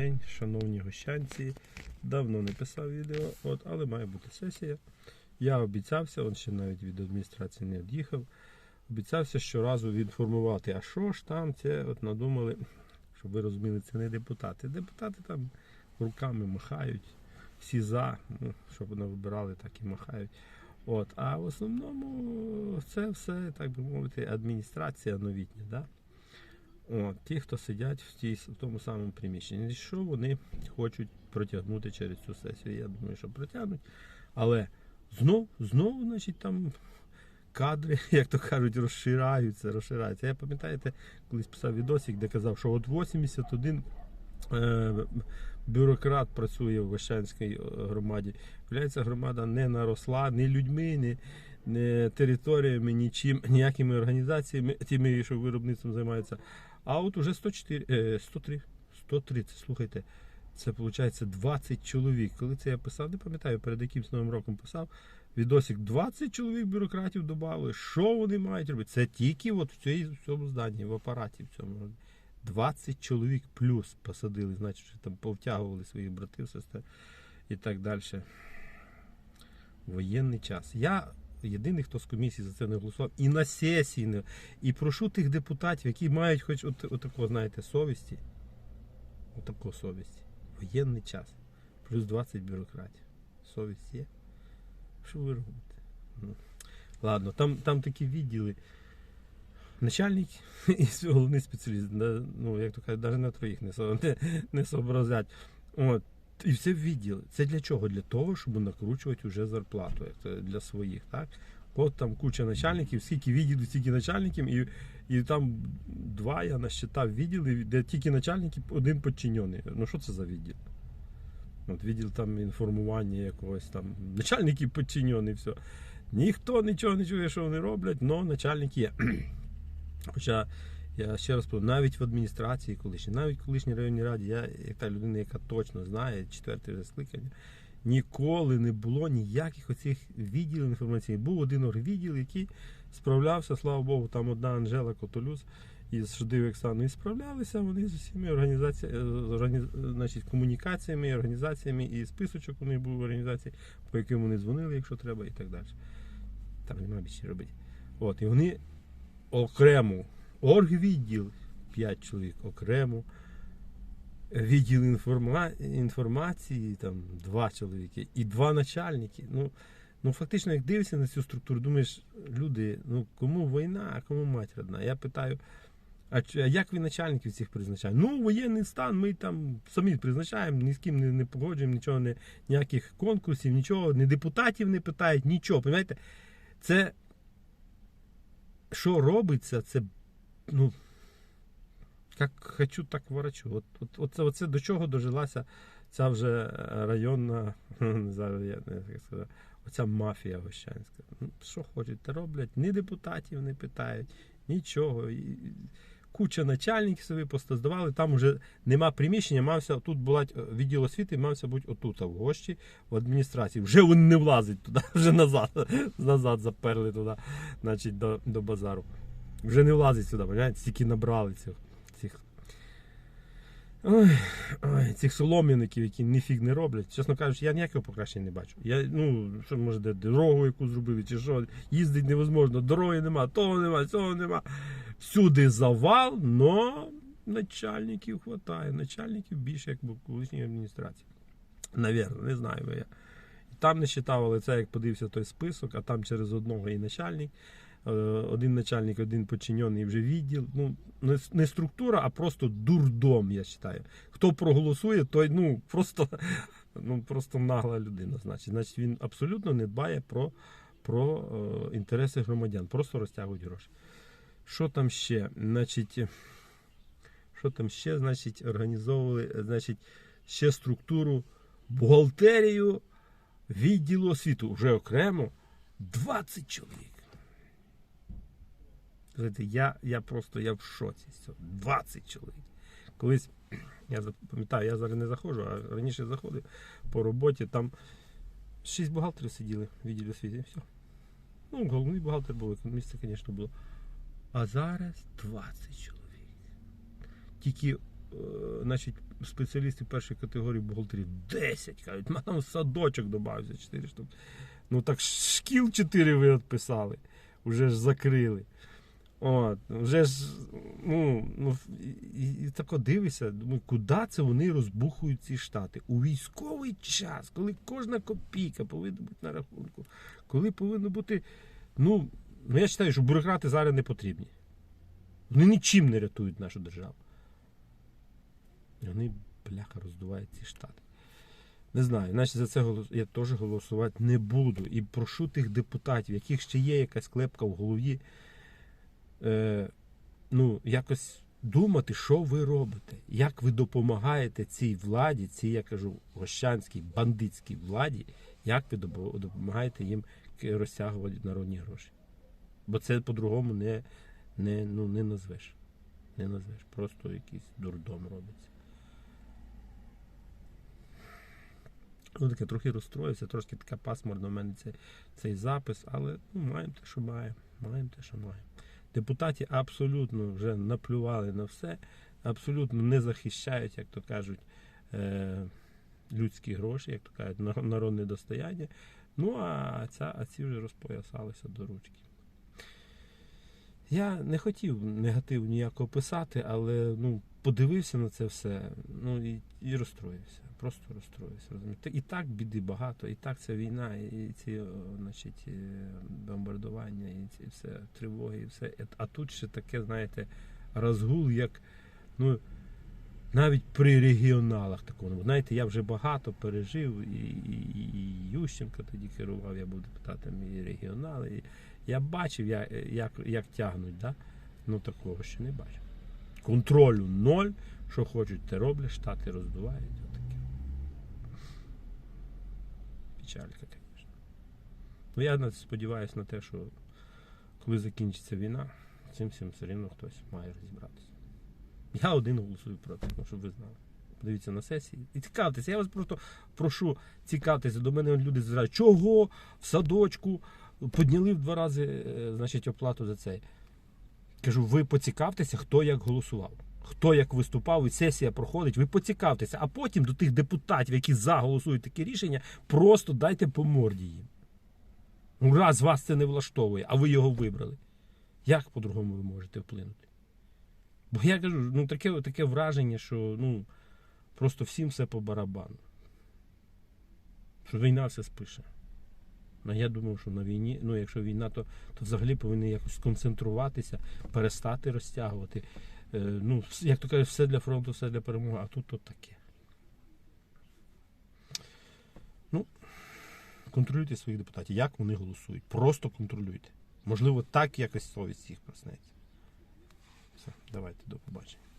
день, шановні гощанці. Давно не писав відео, от, але має бути сесія. Я обіцявся, он ще навіть від адміністрації не від'їхав. Обіцявся щоразу інформувати, а що ж там це от надумали, щоб ви розуміли, це не депутати. Депутати там руками махають, всі за, ну, щоб вони вибирали, так і махають. От, а в основному це все, так би мовити, адміністрація новітня. Да? От, ті, хто сидять в, тій, в тому самому приміщенні. Що вони хочуть протягнути через цю сесію? Я думаю, що протягнуть. Але знов, знов, значить, там кадри, як то кажуть, розширяються, розширяються. Я пам'ятаєте, колись писав відосик, де казав, що от 81 е, бюрократ працює в Вещанській е, громаді. Виявляється, громада не наросла ні людьми, ні, ні територіями, нічим, ніякими організаціями, тими, що виробництвом займаються. А от уже 104, е, 103, 130, слухайте, це виходить 20 чоловік. Коли це я писав, не пам'ятаю, перед якимсь новим роком писав. Відосик 20 чоловік бюрократів додали. Що вони мають робити? Це тільки от в, цій, цьому зданні, в апараті в цьому. 20 чоловік плюс посадили, значить, що там повтягували своїх братів, сестер і так далі. Воєнний час. Я єдиний, хто з комісії за це не голосував, і на сесії, не- і прошу тих депутатів, які мають хоч от, отако, знаєте, совісті. Отако совісті. Воєнний час. Плюс 20 бюрократів. Совість є. Що ви робите? Ну, ладно, там, там такі відділи. Начальник і головний спеціаліст. Ну, як то кажуть, навіть на троїх не, не, не сообразять. І все в відділи. Це для чого? Для того, щоб накручувати вже зарплату для своїх. Так? От там куча начальників, скільки відділів, стільки начальників, і, і там два я насчитав відділи, де тільки начальники, один підчинений. Ну що це за відділ? От відділ там інформування якогось там, начальники підчинені, все. Ніхто нічого не чує, що вони роблять, але начальник є. Хоча я ще раз кажу, навіть в адміністрації колишній, навіть в колишній районній раді, я як та людина, яка точно знає, четверте вже скликання, ніколи не було ніяких оцих відділів інформаційних. Був один оргвідділ, який справлявся, слава Богу, там одна Анжела Котолюс із Шудив Оксаною справлялися вони з усіма організаціями, органі... значить, комунікаціями, організаціями і списочок у них був організацій, по яким вони дзвонили, якщо треба, і так далі. Там немає більше робити. От, і вони окремо оргвідділ 5 чоловік окремо. Відділ інформа... інформації, там два чоловіки і два начальники. Ну, ну фактично, як дивишся на цю структуру, думаєш, люди, ну кому війна, а кому мать родна? Я питаю, а як ви начальників цих призначаєте? Ну, воєнний стан, ми там самі призначаємо, ні з ким не, не погоджуємо, нічого не, ніяких конкурсів, нічого, ні депутатів не питають, нічого. Понимаєте? Це що робиться, це ну. Як хочу, так ворочу. От, от, оце, оце до чого дожилася ця вже е, районна, не знаю, я не як сказати, оця мафія гощанська. Ну, що хочуть, те роблять, ні депутатів не питають, нічого. І, куча начальників собі постоздавали, там вже нема приміщення, мався тут була е, відділ освіти, мався бути отут, а в гощі, в адміністрації. Вже він не влазить туди, вже назад, назад заперли туди, значить, до, до базару. Вже не влазить сюди, понимаєте, стільки набрали цих. цих Ой, ой, цих солом'яників, які ніфіг не роблять. Чесно кажучи, я ніякого покращення не бачу. Я, ну, що може, де дорогу яку зробили, чи що, їздить невозможно, дороги нема, того нема, цього нема. Всюди завал, но начальників хватає. Начальників більше, як в колишній адміністрації. Навірно, не знаю я. Там не считав, але це як подивився той список, а там через одного і начальник. Е, Один начальник, один подчинений вже відділ. Ну, не, структура, а просто дурдом, я вважаю. Хто проголосує, той ну, просто, ну, просто нагла людина. Значить, значить він абсолютно не дбає про, про е, інтереси громадян, просто розтягують гроші. Що там ще? Значить, що там ще? Значить, організовували е, значить, ще структуру, бухгалтерію відділу освіту вже окремо 20 чоловік. Знаєте, я, я просто я в шоці з цього. 20 чоловік. Колись, я пам'ятаю, я зараз не заходжу, а раніше заходив по роботі, там 6 бухгалтерів сиділи в відділі освіти. Все. Ну, головний бухгалтер був, економіст, звісно, було. А зараз 20 чоловік. Тільки, е, значить, спеціалістів першої категорії бухгалтерів 10. Кажуть, там садочок додався 4 штуки. Ну так шкіл 4 ви відписали. Уже ж закрили. От, вже ж, ну, ну і, і, тако дивишся, думаю, куди це вони розбухують ці штати? У військовий час, коли кожна копійка повинна бути на рахунку, коли повинно бути. Ну, ну я вважаю, що бюрократи зараз не потрібні. Вони нічим не рятують нашу державу. І вони, бляха, роздувають ці штати. Не знаю, значить за це голос- я теж голосувати не буду. І прошу тих депутатів, яких ще є якась клепка в голові, е, ну, якось думати, що ви робите, як ви допомагаєте цій владі, цій, я кажу, гощанській бандитській владі, як ви допомагаєте їм розтягувати народні гроші. Бо це по-другому не, не, ну, не назвеш. Не назвеш. Просто якийсь дурдом робиться. Ну, таке трохи розстроївся, трошки така пасмурна в мене цей, цей запис, але ну, маємо те, що маємо. Маємо те, що маємо. Депутати абсолютно вже наплювали на все, абсолютно не захищають, як то кажуть, е, людські гроші, як то кажуть, народне достояння. Ну, а, ця, а ці вже розпоясалися до ручки. Я не хотів негатив ніякого писати, але ну, подивився на це все ну, і, і розстроївся. Просто розстроївся. Розумієте? І так біди багато, і так ця війна, і ці значить, е, бомбардування, і ці все тривоги, і все. А тут ще таке, знаєте, розгул, як ну, навіть при регіоналах такому. Знаєте, я вже багато пережив, і, і, і Ющенко тоді керував, я був депутатом і регіонали. І я бачив, як, як, як тягнуть, да? ну такого ще не бачив. Контролю ноль, що хочуть, те роблять, штати роздувають. Отаке. Печалька, звісно. Ну я сподіваюся на те, що коли закінчиться війна, цим всім все рівно хтось має розібратися. Я один голосую проти, ну, щоб ви знали. Подивіться на сесії. І цікавтеся. Я вас просто прошу цікавтеся. До мене люди зразу, чого в садочку підняли в два рази е, значить, оплату за цей. Кажу, ви поцікавтеся, хто як голосував. Хто як виступав, і сесія проходить, ви поцікавтеся, а потім до тих депутатів, які за голосують таке рішення, просто дайте по морді їм. Ну, раз вас це не влаштовує, а ви його вибрали. Як по-другому ви можете вплинути? Бо я кажу, ну таке, таке враження, що ну, просто всім все по барабану. Що війна все спише. Ну, я думав, що на війні, ну якщо війна, то, то взагалі повинні якось сконцентруватися, перестати розтягувати. Е, ну, як то кажуть, все для фронту, все для перемоги, а тут от таке. Ну, контролюйте своїх депутатів, як вони голосують. Просто контролюйте. Можливо, так якось совість їх проснеться. Все, давайте, до побачення.